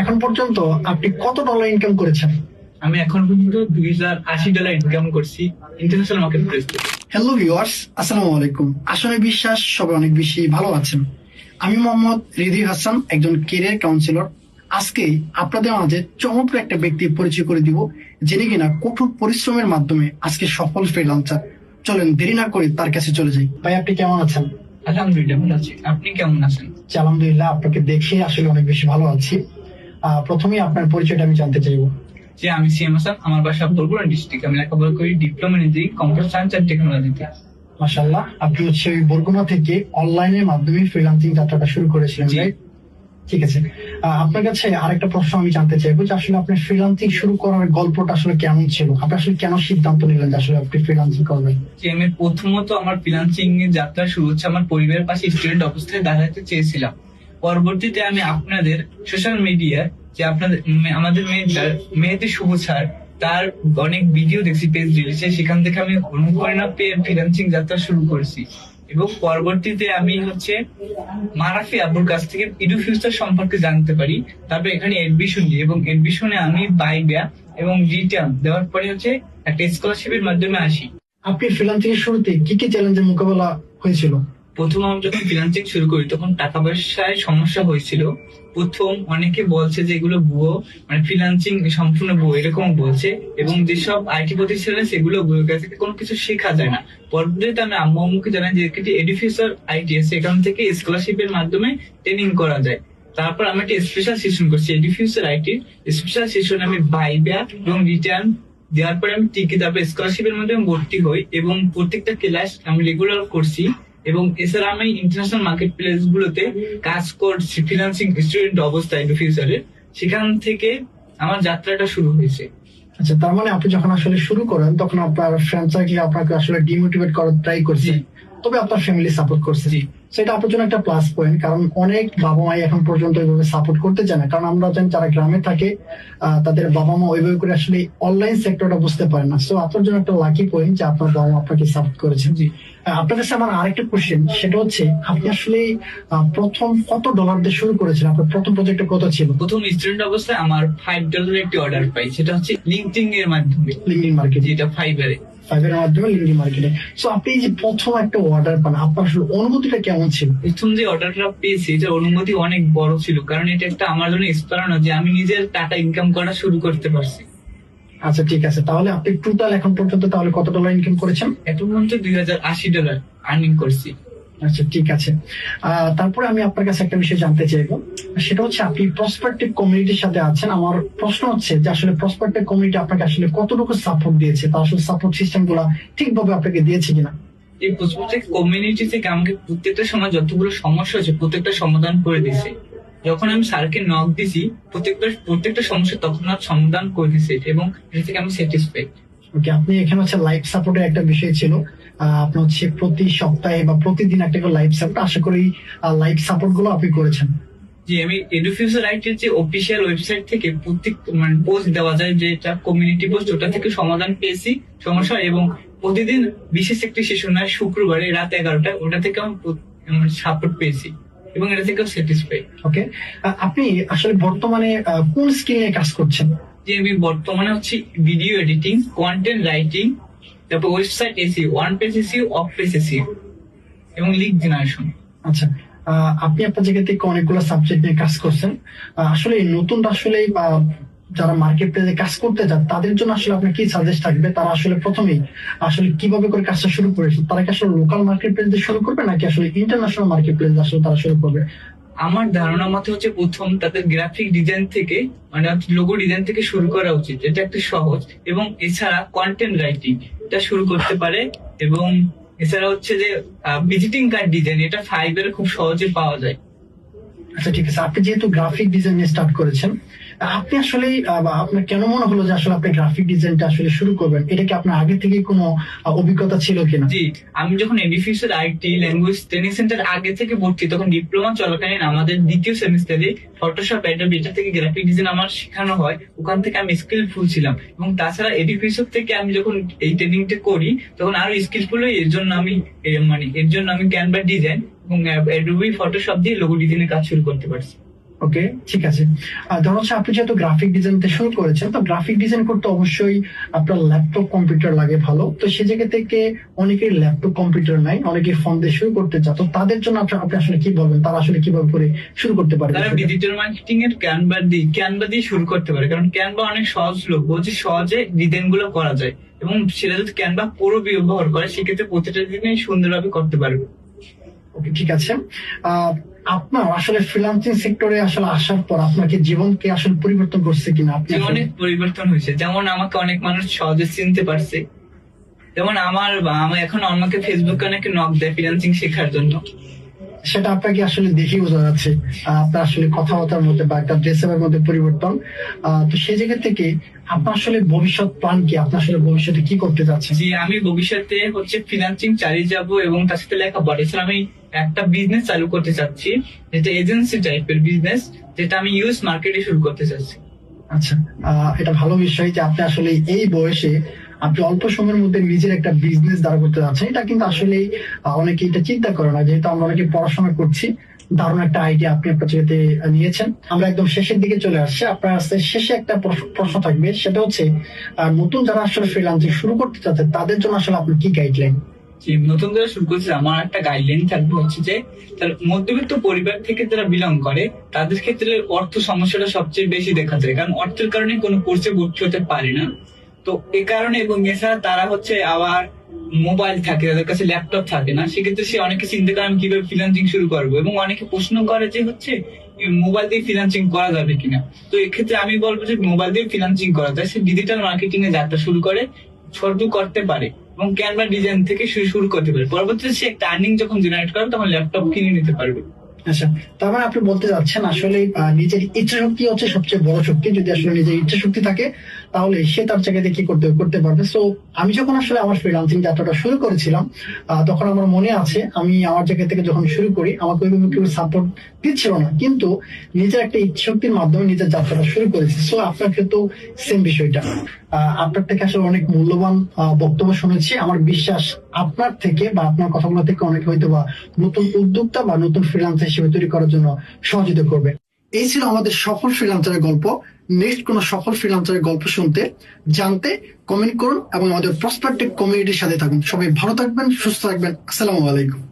এখন পর্যন্ত আপনি কত ডলার ইনকাম করেছেন? আমি এখন পর্যন্ত দুই হাজার আশি ডলার ইনকাম করছি ইন্টারন্যাশনাল মার্কেট প্লেস থেকে। হ্যালো ভিউয়ার্স আসসালামু আলাইকুম। আসলে বিশ্বাস সবাই অনেক বেশি ভালো আছেন। আমি মোহাম্মদ রিদি হাসান একজন কেরিয়ার কাউন্সিলর আজকে আপনাদের মাঝে চমৎকার একটা ব্যক্তির পরিচয় করে দিব যিনি কিনা কঠোর পরিশ্রমের মাধ্যমে আজকে সফল ফ্রিলান্সার চলেন দেরি না করে তার কাছে চলে যাই। ভাই আপনি কেমন আছেন? আলহামদুলিল্লাহ ভালো আছি। আপনি কেমন আছেন? আলহামদুলিল্লাহ আপনাকে দেখে আসলে অনেক বেশি ভালো আছি। আহ, প্রথমেই আপনার পরিচয়টা আমি জানতে চাইব। যে আমি সিএম হাসান আমার বাসা বরগুনা ডিস্ট্রিক্ট। আমি লেখাপড়া করি diploma engineering computer science and টেকনোলজিতে মাসাল্লাহ আপনি হচ্ছে ওই বরগুনা থেকে অনলাইনের মাধ্যমে ফ্রিলান্সিং যাত্রাটা শুরু করেছিলেন রাইট ঠিক আছে। আহ, আপনার কাছে আরেকটা প্রশ্ন আমি জানতে চাইব যে আসলে আপনি ফ্রিলান্সিং শুরু করার গল্পটা আসলে কেমন ছিল? আপনি আসলে কেন সিদ্ধান্ত নিলেন যে আসলে আপনি ফ্রিলান্সিং করবেন? আমি প্রথমত আমার ফ্রিলান্সিং এর যাত্রা শুরু হচ্ছে আমার পরিবারের পাশে স্টুডেন্ট অবস্থায় দাঁড়াতে চেয়েছিলাম। পরবর্তীতে আমি আপনাদের সোশ্যাল মিডিয়া যে আপনাদের আমাদের মেয়ে- মেয়েদের শুভ ছাড় তার অনেক ভিডিও দেখছি পেজ রিলিজে সেখান থেকে আমি অনুপ্রেরণা পেয়ে ফ্রিলান্সিং যাত্রা শুরু করেছি। এবং পরবর্তীতে আমি হচ্ছে মারাফি আবুর কাছ থেকে ইডু ফিউচার সম্পর্কে জানতে পারি। তারপরে এখানে এডমিশন দিই এবং এডমিশনে আমি বাই বাইবিয়া এবং রিটার্ন দেওয়ার পরে হচ্ছে একটা স্কলারশিপের মাধ্যমে আসি। আপনি ফ্রিলান্সিং এর শুরুতে কি কি চ্যালেঞ্জের মোকাবেলা হয়েছিল? প্রথম আমি যখন ফ্রিলান্সিং শুরু করি, তখন টাকা পয়সায় সমস্যা হয়েছিল। প্রথম অনেকে বলছে যে এগুলো ভুয়ো মানে ফ্রিলান্সিং সম্পূর্ণ ভুয়ো এরকম বলছে। এবং যেসব আইটি প্রতিষ্ঠানে সেগুলো ভুয়ো কাছ কোনো কিছু শেখা যায় না। পরবর্তীতে আমি আম্মু আম্মুকে জানাই যে একটি এডুকেশন আইটি আছে, এখান থেকে স্কলারশিপের মাধ্যমে ট্রেনিং করা যায়। তারপর আমি একটা স্পেশাল সেশন করছি এডুফিউচার আইটি। স্পেশাল সেশন আমি বাইব্যা এবং রিটার্ন দেওয়ার পরে আমি টিকে তারপরে স্কলারশিপের মধ্যে আমি ভর্তি হই এবং প্রত্যেকটা ক্লাস আমি রেগুলার করছি। এবং এছাড়া আমি ইন্টারন্যাশনাল মার্কেট প্লেস গুলোতে কাজ করছি ফিনান্সিং স্টুডেন্ট অবস্থায় ফিউচারে সেখান থেকে আমার যাত্রাটা শুরু হয়েছে। আচ্ছা তার মানে আপনি যখন আসলে শুরু করেন তখন আপনার ফ্র্যাঞ্চাইজি আপনাকে আসলে ডিমোটিভেট করার ট্রাই করছে। তবে আপনার ফ্যামিলি সাপোর্ট করছে। জি। সেটা আপনার জন্য একটা প্লাস পয়েন্ট কারণ অনেক বাবা মাই এখন পর্যন্ত ওইভাবে সাপোর্ট করতে চায় না। কারণ আমরা জানি যারা গ্রামে থাকে তাদের বাবা মা ওইভাবে করে আসলে অনলাইন সেক্টরটা বুঝতে পারে না। সো আপনার জন্য একটা লাকি পয়েন্ট যে আপনার বাবা মা আপনাকে সাপোর্ট করেছেন জি। আপনার কাছে আমার আরেকটা কোশ্চেন সেটা হচ্ছে আপনি আসলে প্রথম কত ডলার দিয়ে শুরু করেছিলেন আপনার প্রথম প্রজেক্টটা কত ছিল? প্রথম স্টুডেন্ট অবস্থায় আমার ফাইভ ডলারের একটি অর্ডার পাই। সেটা হচ্ছে লিঙ্কডিং এর মাধ্যমে। লিঙ্কিং মার্কেট যেটা ফাইবারে ফাইভের মাধ্যমে লিঙ্কিং মার্কেটে সো আপনি যে প্রথম একটা অর্ডার পান আপনার আসলে অনুভূতিটা কেমন ছিল? প্রথম যে অর্ডারটা পেয়েছি এটার অনুমতি অনেক বড় ছিল কারণ এটা একটা আমার জন্য স্মরণ যে আমি নিজের টাকা ইনকাম করা শুরু করতে পারছি। আচ্ছা ঠিক আছে। তাহলে আপনি টোটাল এখন পর্যন্ত তাহলে কত ডলার ইনকাম করেছেন? এখন পর্যন্ত দুই হাজার আশি ডলার আর্নিং করছি। আচ্ছা ঠিক আছে। আহ, তারপরে আমি আপনার কাছে একটা বিষয় জানতে চাইব। সেটা হচ্ছে আপনি প্রসপেক্টিভ কমিউনিটির সাথে আছেন। আমার প্রশ্ন হচ্ছে যে আসলে প্রসপেক্টিভ কমিউনিটি আপনাকে আসলে কতটুকু সাপোর্ট দিয়েছে? তার আসলে সাপোর্ট সিস্টেমগুলা ঠিকভাবে আপনাকে দিয়েছে কিনা? এই প্রত্যেক কমিউনিটি থেকে আমাকে প্রত্যেকটা সময় যতগুলো সমস্যা হচ্ছে প্রত্যেকটা সমাধান করে দিছে যখন আমি স্যারকে নক দিছি প্রত্যেকটা প্রত্যেকটা সমস্যা তখন আর সমাধান করে দিছে এবং এটা থেকে আমি স্যাটিসফাইড ওকে আপনি এখানে হচ্ছে লাইভ সাপোর্টের একটা বিষয় ছিল। আপনার হচ্ছে প্রতি সপ্তাহে বা প্রতিদিন একটা করে লাইভ সাপোর্ট আশা করি লাইভ সাপোর্টগুলো আপনি করেছেন। যে আমি এডুফিউচার রাইটের যে অফিসিয়াল ওয়েবসাইট থেকে প্রত্যেক মানে পোস্ট দেওয়া যায় যে এটা কমিউনিটি পোস্ট ওটা থেকে সমাধান পেয়েছি সমস্যা এবং প্রতিদিন বিশেষ একটি সেশন হয় শুক্রবারে রাত এগারোটা ওটা থেকে আমি সাপোর্ট পেয়েছি। এবং এটা থেকেও স্যাটিসফাই ওকে আপনি আসলে বর্তমানে কোন স্কিল নিয়ে কাজ করছেন? যে আমি বর্তমানে হচ্ছে ভিডিও এডিটিং কন্টেন্ট রাইটিং তারপর website SEO on page SEO off page SEO এবং লিড জেনারেশন আচ্ছা। আপনি আপনার জায়গা থেকে অনেকগুলো সাবজেক্ট নিয়ে কাজ করছেন। আসলে নতুন আসলে যারা মার্কেট প্লেসে কাজ করতে চান, তাদের জন্য আসলে আপনার কি সাজেস্ট থাকবে? তারা আসলে প্রথমেই আসলে কীভাবে করে কাজটা শুরু করেছে? তারা কি আসলে লোকাল মার্কেট প্লেস দিয়ে শুরু করবে, নাকি আসলে ইন্টারন্যাশনাল মার্কেট প্লেস আসলে তারা শুরু করবে? আমার ধারণা মতে হচ্ছে প্রথম তাদের গ্রাফিক ডিজাইন থেকে মানে লোগো ডিজাইন থেকে শুরু করা উচিত এটা একটা সহজ। এবং এছাড়া কন্টেন্ট রাইটিং এটা শুরু করতে পারে এবং এছাড়া হচ্ছে যে ভিজিটিং কার্ড ডিজাইন এটা ফাইবার খুব সহজে পাওয়া যায়। আচ্ছা ঠিক আছে। আপনি যেহেতু গ্রাফিক ডিজাইন স্টার্ট করেছেন আপনি আসলে আপনার কেন মনে হলো যে আসলে আপনি গ্রাফিক ডিজাইনটা আসলে শুরু করবেন? এটা কি আপনার আগে থেকে কোনো অভিজ্ঞতা ছিল কিনা? জি, আমি যখন এডিফিউচার আইটি ল্যাঙ্গুয়েজ ট্রেনিং সেন্টার আগে থেকে ভর্তি, তখন ডিপ্লোমা চলাকালীন আমাদের দ্বিতীয় সেমিস্টারে ফটোশপ অ্যাডোব এটা থেকে গ্রাফিক ডিজাইন আমার শেখানো হয়, ওখান থেকে আমি স্কিলফুল ছিলাম। এবং তাছাড়া এডিফিউচার থেকে আমি যখন এই ট্রেনিংটা করি, তখন আরও স্কিলফুল হই এর জন্য আমি মানে এর জন্য আমি ক্যানভা ডিজাইন এবং অ্যাডোবি ফটোশপ দিয়ে লোগো ডিজাইনের কাজ শুরু করতে পারছি। ওকে ঠিক আছে। ধরো হচ্ছে আপনি যেহেতু গ্রাফিক ডিজাইনতে শুরু করেছেন তো গ্রাফিক ডিজাইন করতে অবশ্যই আপনার ল্যাপটপ কম্পিউটার লাগে ভালো। তো সে জায়গা থেকে অনেকের ল্যাপটপ কম্পিউটার নাই অনেকে ফোন দিয়ে শুরু করতে চায়। তো তাদের জন্য আপনি আসলে কি বলবেন? তারা আসলে কীভাবে করে শুরু করতে পারে তারা ডিজিটাল মার্কেটিং এর ক্যানভা দিয়ে ক্যানভা দিয়ে শুরু করতে পারে। কারণ ক্যানভা অনেক সহজ লোক বলছে সহজে ডিজাইনগুলো করা যায়। এবং সেটা যদি ক্যানভা পুরো ব্যবহার করে সেক্ষেত্রে প্রতিটা দিনে সুন্দরভাবে করতে পারবে। ওকে ঠিক আছে। আহ, আপনার আসলে ফ্রিল্যান্সিং সেক্টরে আসলে আসার পর আপনাকে জীবনকে আসলে পরিবর্তন করছে কিনা? আপনি অনেক পরিবর্তন হয়েছে। যেমন আমাকে অনেক মানুষ সহজে চিনতে পারছে। যেমন আমার আমি এখন আমাকে ফেসবুকে অনেকে নক দেয় ফ্রিল্যান্সিং শেখার জন্য। সেটা আপনাকে আসলে দেখে বোঝা যাচ্ছে আপনার আসলে কথাবার্তার মধ্যে বা একটা ড্রেসের মধ্যে পরিবর্তন। আহ, তো সেই জায়গা থেকে আপনার আসলে ভবিষ্যৎ প্ল্যান কি? আপনি আসলে ভবিষ্যতে কি করতে যাচ্ছেন যে আমি ভবিষ্যতে হচ্ছে ফ্রিল্যান্সিং চালিয়ে যাব এবং তার সাথে লেখাপড়া। এছাড়া আমি একটা বিজনেস চালু করতে চাচ্ছি, যেটা এজেন্সি টাইপের বিজনেস যেটা আমি ইউএস মার্কেটে শুরু করতে চাচ্ছি। আচ্ছা এটা ভালো বিষয় যে আপনি আসলে এই বয়সে আপনি অল্প সময়ের মধ্যে নিজের একটা বিজনেস দাঁড় করতে যাচ্ছেন এটা কিন্তু আসলে অনেকে এটা চিন্তা করে না, যেহেতু আমরা অনেকে পড়াশোনা করছি, দারুণ একটা আইডিয়া আপনি আপনার জায়গাতে নিয়েছেন। আমরা একদম শেষের দিকে চলে আসছি। আপনার কাছে শেষে একটা প্রশ্ন- থাকবে, সেটা হচ্ছে নতুন যারা আসলে ফ্রিলান্সিং শুরু করতে চাচ্ছে তাদের জন্য আসলে আপনার কি গাইডলাইন যে নতুন যারা শুরু করছে, আমার একটা গাইডলাইন থাকবে হচ্ছে যে, তার মধ্যবিত্ত পরিবার থেকে যারা বিলং করে, তাদের ক্ষেত্রে অর্থ সমস্যাটা সবচেয়ে বেশি দেখা যায়। কারণ অর্থের কারণে কোনো কোর্সে ভর্তি হতে পারে না। তো এ কারণে এবং এছাড়া তারা হচ্ছে আবার মোবাইল থাকে, তাদের কাছে ল্যাপটপ থাকে না। সেক্ষেত্রে সে অনেকে চিন্তা করে, আমি কীভাবে ফ্রিল্যান্সিং শুরু করব? এবং অনেকে প্রশ্ন করে যে হচ্ছে মোবাইল দিয়ে ফ্রিল্যান্সিং করা যাবে কিনা? তো এক্ষেত্রে আমি বলব যে মোবাইল দিয়ে ফ্রিল্যান্সিং করা যায়। সে ডিজিটাল মার্কেটিং এ যাত্রা শুরু করে শুরু করতে পারে। এবং ক্যানভা ডিজাইন থেকে শুরু করতে পারে। পরবর্তীতে সে একটা আর্নিং যখন জেনারেট করে তখন ল্যাপটপ কিনে নিতে পারবে। আচ্ছা তার মানে আপনি বলতে যাচ্ছেন আসলে নিজের ইচ্ছা শক্তি হচ্ছে সবচেয়ে বড় শক্তি। যদি আসলে নিজের ইচ্ছা শক্তি থাকে, তাহলে সে তার জায়গাতে কি করতে করতে পারবে? সো আমি যখন আসলে আমার ফ্রিলান্সিং যাত্রাটা শুরু করেছিলাম তখন আমার মনে আছে, আমি আমার জায়গা থেকে যখন শুরু করি, আমাকে ওইভাবে কেউ সাপোর্ট দিচ্ছিল না। কিন্তু নিজের একটা ইচ্ছা শক্তির মাধ্যমে নিজের যাত্রাটা শুরু করেছি। সো আপনার ক্ষেত্রেও সেম বিষয়টা। আপনার থেকে আসলে অনেক মূল্যবান বক্তব্য শুনেছি। আমার বিশ্বাস আপনার থেকে বা আপনার কথাগুলো থেকে অনেক হয়তো বা নতুন উদ্যোক্তা বা নতুন ফ্রিলান্সার হিসেবে তৈরি করার জন্য সহযোগিতা করবে। এই ছিল আমাদের সফল ফ্রিলান্সারের গল্প। নেক্সট কোন সফল ফ্রিলান্সারের গল্প শুনতে, জানতে কমেন্ট করুন এবং আমাদের প্রসপেক্টিভ কমিউনিটির সাথে থাকুন। সবাই ভালো থাকবেন, সুস্থ থাকবেন। আসসালামু আলাইকুম।